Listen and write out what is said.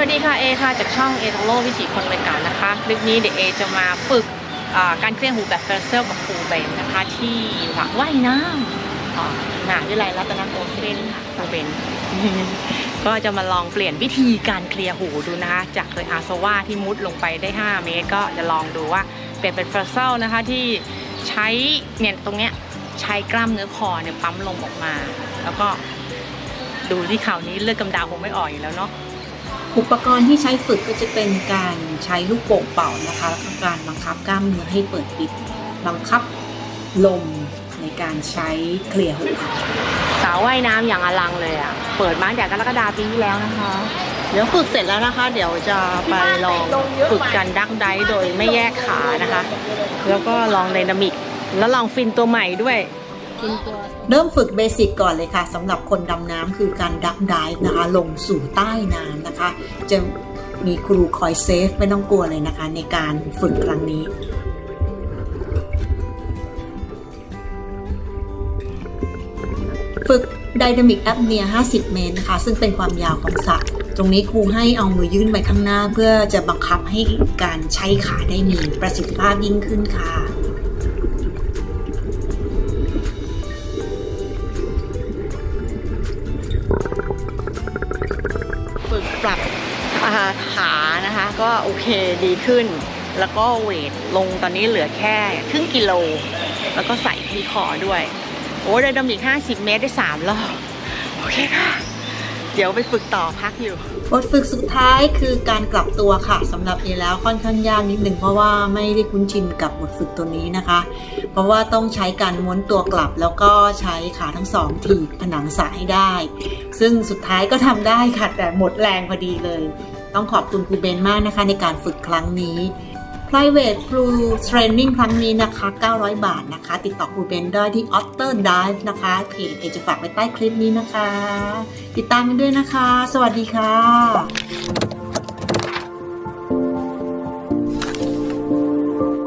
วัสดีค่ะเอค่ะจากช่องเอทโลวิถีคนวัยเก่านะคะคลิปนี้เดี๋ยวเอจะมาฝึกการเคลื่อนหูแบบเฟรเซลกับครูเบนนะคะที่หลักว่ายน้ำอ่ามหาวิทยาลัยรัตนโกสินทร์ค่ะครูเบนก็จะมาลองเปลี่ยนวิธีการเคลียร์หูดูนะคะ จากเคยอาโซวาที่มุดลงไปได้ 5 เมตร ก็จะลองดูว่าเปลี่ยนเป็นเฟรเซลนะคะที่ใช้เนี่ยตรงเนี้ยใช้กล้ามเนื้อคอเนี่ยปั๊มลมออกมา แล้วก็ดูที่ข่าวนี้เลือดกำเดาคงไม่ออกอยู่แล้วเนาะ อุปกรณ์ที่ใช้ฝึกก็จะเป็นการใช้ลูกโป่งเป่านะคะแล้วก็การบังคับกล้ามเนื้อให้เปิดปิด บังคับลมในการใช้เคลียร์หูค่ะสาวว่ายน้ำอย่างอลังเลยอะ เปิดมาตั้งแต่กรกฎาปีที่แล้วนะคะ เดี๋ยวฝึกเสร็จแล้วนะคะ เดี๋ยวจะไปลองฝึกกันดักไดโดยไม่แยกขานะคะ แล้วก็ลองไดนามิก แล้วลองฟินตัวใหม่ด้วย ฟินตัวเริ่มฝึกเบสิกก่อนเลยค่ะสำหรับคนดำน้ำคือการดักไดฟ์นะคะ ลงสู่ใต้น้ำนะคะ จะมีครูคอยเซฟไม่ต้องกลัวเลยนะคะ ในการฝึกครั้งนี้ฝึกไดนามิกแอปเนีย50 เมตรนะคะ ซึ่งเป็นความยาวของสระตรงนี้ครูให้เอามือยื่นไปข้างหน้า เพื่อจะบังคับให้การใช้ขาได้มีประสิทธิภาพยิ่งขึ้นค่ะ ขานะคะ ก็โอเคดีขึ้น แล้วก็เวทลงตอนนี้เหลือแค่ครึ่งกิโล แล้วก็ใส่ที่คอด้วย โอ้ไดนามิก50 เมตรได้ 3 รอบ โอเคค่ะ เดี๋ยวไปฝึกต่อพักอยู่ บทฝึกสุดท้ายคือการกลับตัวค่ะสำหรับเอแล้วค่อนข้างยากนิดหนึ่งเพราะว่าไม่ได้คุ้นชินกับบทฝึกตัวนี้นะคะ เพราะว่าต้องใช้การม้วนตัวกลับแล้วก็ใช้ขาทั้งสองถีบผนังสระให้ได้ ซึ่งสุดท้ายก็ทำได้ค่ะแต่หมดแรงพอดีเลย ต้องขอบคุณครูเบนมากนะคะในการฝึกครั้งนี้ private crew training ครั้งนี้นะคะ 900 บาทนะคะ ติดต่อครูเบนได้ที่ Otter Dive นะคะเพจเอจะฝากไว้ใต้คลิปนี้นะคะ ติดตามกันด้วยนะคะ สวัสดีค่ะ